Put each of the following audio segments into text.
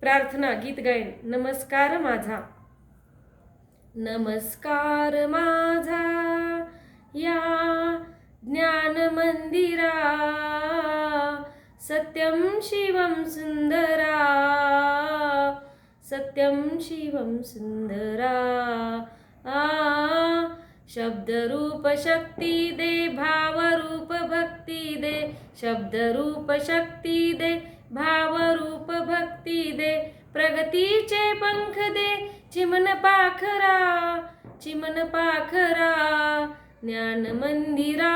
प्रार्थना गीत गायन. नमस्कार माझा. नमस्कार माझा या ज्ञान मंदिरा. सत्यम शिवम सुंदरा. सत्यम शिवम सुंदरा. आ शब्दरूप शक्ती दे भावरूप भक्ती दे. शब्दरूप शक्ती दे भावरूप भक्ती दे प्रगतीचे पंख दे चिमन पाखरा चिमन पाखरा ज्ञान मंदिरा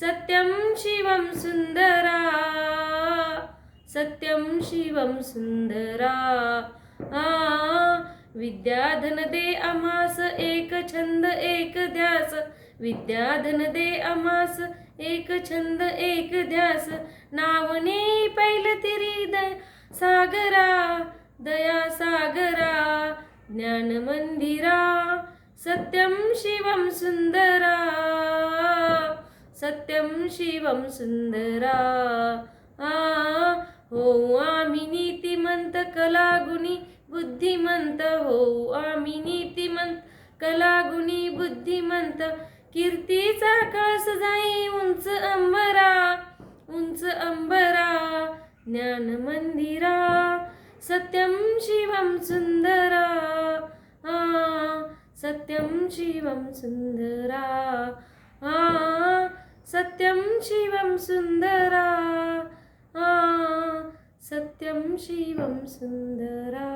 सत्यम शिवम सुंदरा सत्यम शिवम सुंदरा। आ विद्याधन दे अमास एक छंद एक ध्यास। विद्याधन दे अमास एक छंद एक ध्यास। नावने सागरा दया सागरा ज्ञान मंदिरा सत्यम शिवम सुंदरा सत्यम शिवम सुंदरा. आ हो आम्ही नीतिमंत कलागुणी बुद्धिमंत. हो आम्ही नीतिमंत कलागुणी बुद्धिमंत. कीर्तीचा कळस जाई उंच अंबरा उंच अंबरा. ज्ञानमन्दिरा सत्यं शिवं सुन्दरा आ सत्यं शिवं सुन्दरा आ सत्यं शिवं सुन्दरा आ सत्यं शिवं सुन्दरा।